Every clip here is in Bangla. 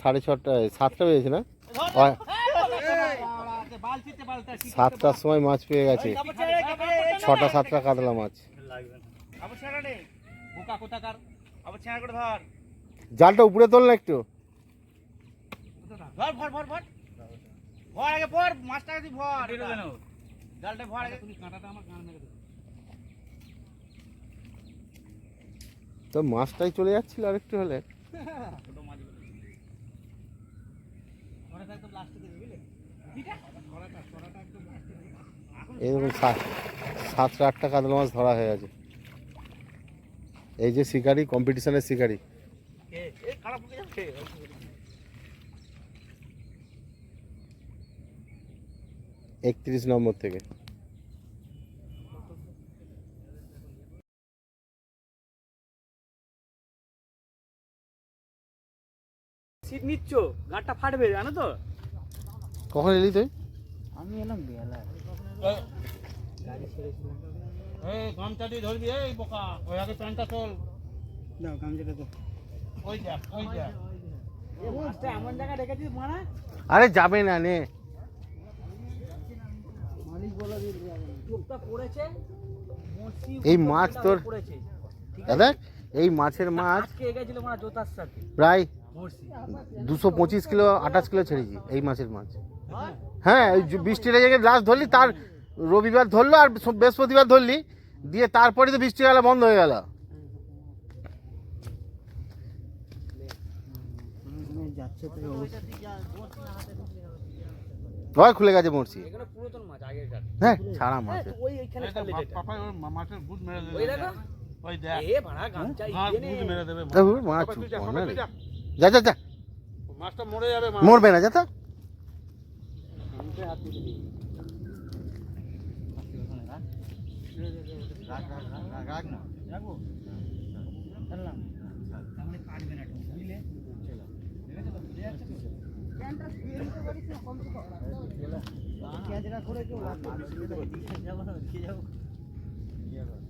সাড়ে ছটা সাতটা বেজেছে না? সাতটার সময় মাছ পেয়ে গেছে। ছটা সাতটা কাতলা মাছ। জালটা উপরে তোল না একটু। তো মাছটাই চলে যাচ্ছিল আরেকটু হলে ছোট মাছগুলো ধরাটা একদম লাস্টে দেবে বুঝলে ঠিক আছে ধরাটা ধরাটা একদম লাস্টে দেবে এরকম সাত সাতটা আটটা কাতলা মাছ ধরা হয়ে গেছে। এই যে শিকারি কম্পিটিশনের শিকারি। একত্রিশ নম্বর থেকে। সিট নিচ্ছ গাঁটটা ফাটবে, জানো তো? কখন এলি তুই? আমি এলাম গাড়ি ছেড়েছিলাম এই গামছা দিয়ে ধরবি এই বোকা। ওই আগে প্যান্টটা তোল। দাও গামছাটা তো। ওই যা ওই যা এমন জায়গায় রেখেছিস মানা আরে যাবে না। নে বলে এই মাছ তোর- দাদা এই মাছের মাছ প্রায় দুশো পঁচিশ কিলো আঠাশ কিলো ছেড়েছি এই মাছের মাছ। হ্যাঁ ওই যে বৃষ্টির জায়গায় লাস্ট ধরলি তার রবিবার ধরলো আর বৃহস্পতিবার ধরলি দিয়ে তারপরে তো বৃষ্টি গেল বন্ধ হয়ে গেল। ভয় খুলে গেছে মরছি হ্যাঁ ছাড়া মাছ। ওই এইখানে ফেলে যেটা মাছের গুদ মেরে দেবে। ওই দেখো। ওই দেখ। এ ভাড়া গামছা হাত গুদ নে। যা, মনে বাবা, নেই। তুই যা। যা যা যা মাছটা মরে যাবে মা মরবে না হাত দিই। রাখব? ফেললাম। তাহলে কাটবে না বুঝলে? ক্যাঁচড়া করে কেউ রাখবে না। যাব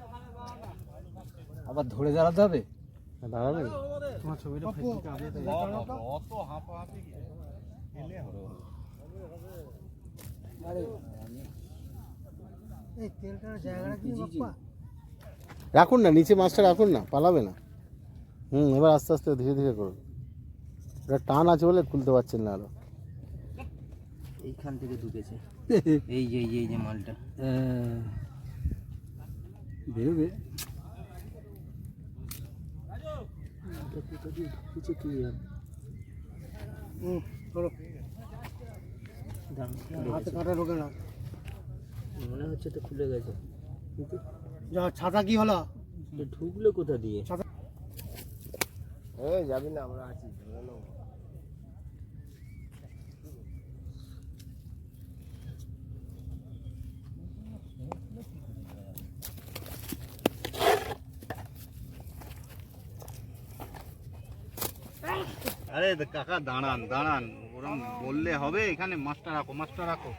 আবার ধরে দাঁড়াতে হবে? দাঁড়াবে। তোমার ছবিটা অত হাঁপাহাঁপি এলে হবে। রাখুন না নিচে মাছটা রাখুন না পালাবে না। হুম এবার আস্তে আস্তে ধীরে ধীরে করুন। এটা টান আছে বলে খুলতে পারছেন না আরও। এইখান থেকে ঢুকেছে। এই যে এই যে এই যে মালটা। বেরোবে ঢুকেছে কি হাতে কাটা ঢোকে না মনে হচ্ছে তো খুলে গেছে যা ছাতা কি হলো ঢুকলে কোথা দিয়ে এই, যাবি না, আমরা আছি। আরে কাকা, দাঁড়ান দাঁড়ান। ওরম বললে হবে, এখানে মাছটা রাখো মাছটা রাখো।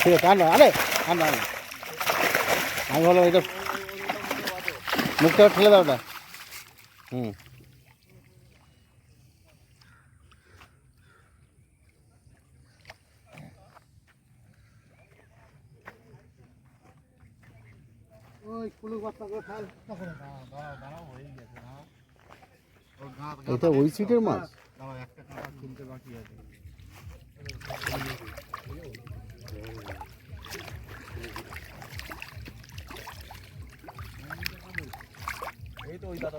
ঠিক আছে, আনো আরে আনো আনো। আমি বললাম এটা মুখটা ঠেলে দাও ওটা হুম। এটা ওই সিটের মাছ? একটা বাকি আছে। তো ওই দাদা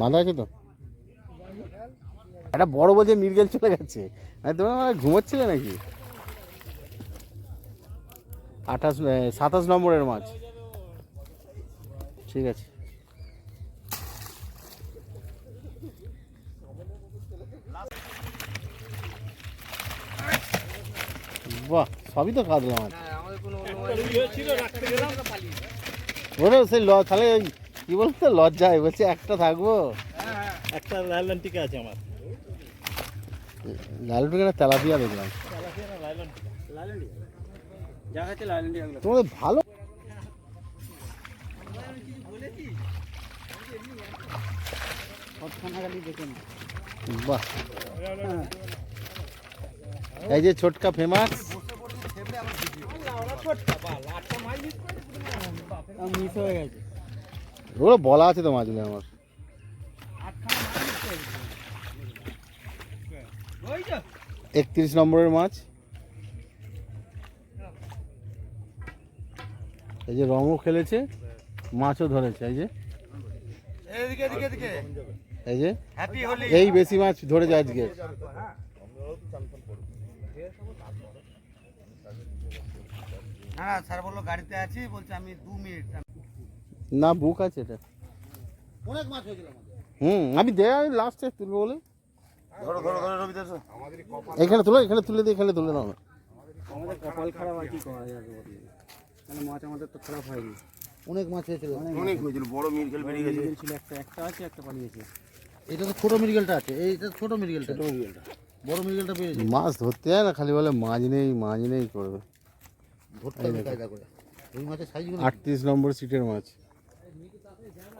বাঁধা আছে তো? একটা বড় বলছে মির্গেল চলে গেছে। আমি তোমার মানে ঘুমোচ্ছিলে নাকি? আঠাশ সাতাশ নম্বরের মাছ। ঠিক আছে। বাহ। সবই তো কাতলা মাছ ওরে সেই ল তাহলে ওই কি বলতো লজ্জায় বলছে একটা থাকব। একটা লাইলন টিকা আছে আমার। লাল টুকেনা তেলাপিয়া দেখলাম। তোমাদের ভালো বাহ। এই যে ছোটকা ফেমাস হয়ে ওগুলো বলা আছে তো মাছগুলো আমার। একত্রিশ নম্বরের মাছ। এই যে রঙও খেলেছে, মাছও ধরেছে, এই যে। এই যে, এই বেশি মাছ ধরেছে আজকে। হ্যাঁ স্যার বলল গাড়িতে আছি বলছে আমি দু মিনিট না বুক আছে এটা। অনেক মাছ হয়েছিল হুম আমি দে আমি লাস্টে তুলবো বলে। ধরো ধরো ধরো রবি এখানে তুলো এখানে তুলে দিয়ে এখানে তুলে নাও আমাদের কপাল খারাপ আর কি করা যাবে মানে মাছ আমাদের তো খারাপ হয়নি। অনেক মাছ হয়েছিল। অনেক হয়েছিল বড় মিরগেল বেরিয়ে গেছে। ছিল একটা একটা আছে একটা পালিয়েছে। এটা তো ছোট মিরগেলটা আছে এইটা ছোট মিরগেলটা। ছোট মিরগেলটা। বড় মিরগেলটা পেয়েছে মাছ ধরতে যায় না খালি বলে মাছ নেই মাছ নেই করবে। ধরতে হবে কায়দা করে। রুই মাছের সাইজগুলো আটত্রিশ নম্বর সিটের মাছ।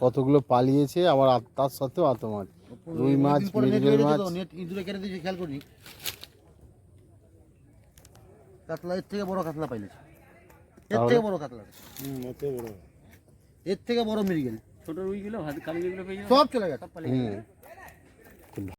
কতগুলো পালিয়েছে আবার তার সাথেও আত মাছ। রুই মাছ মৃগেল মাছ। ইঁদুরে কেটে দিয়েছে খেয়াল করি কাতলা এর থেকে বড় কাতলা পাইলেছে এর থেকে বড় কাতলা। এর থেকে বড়। মিরগেল ছোট রুইগুলো পেয়ে সব চলে গেছে। হুম।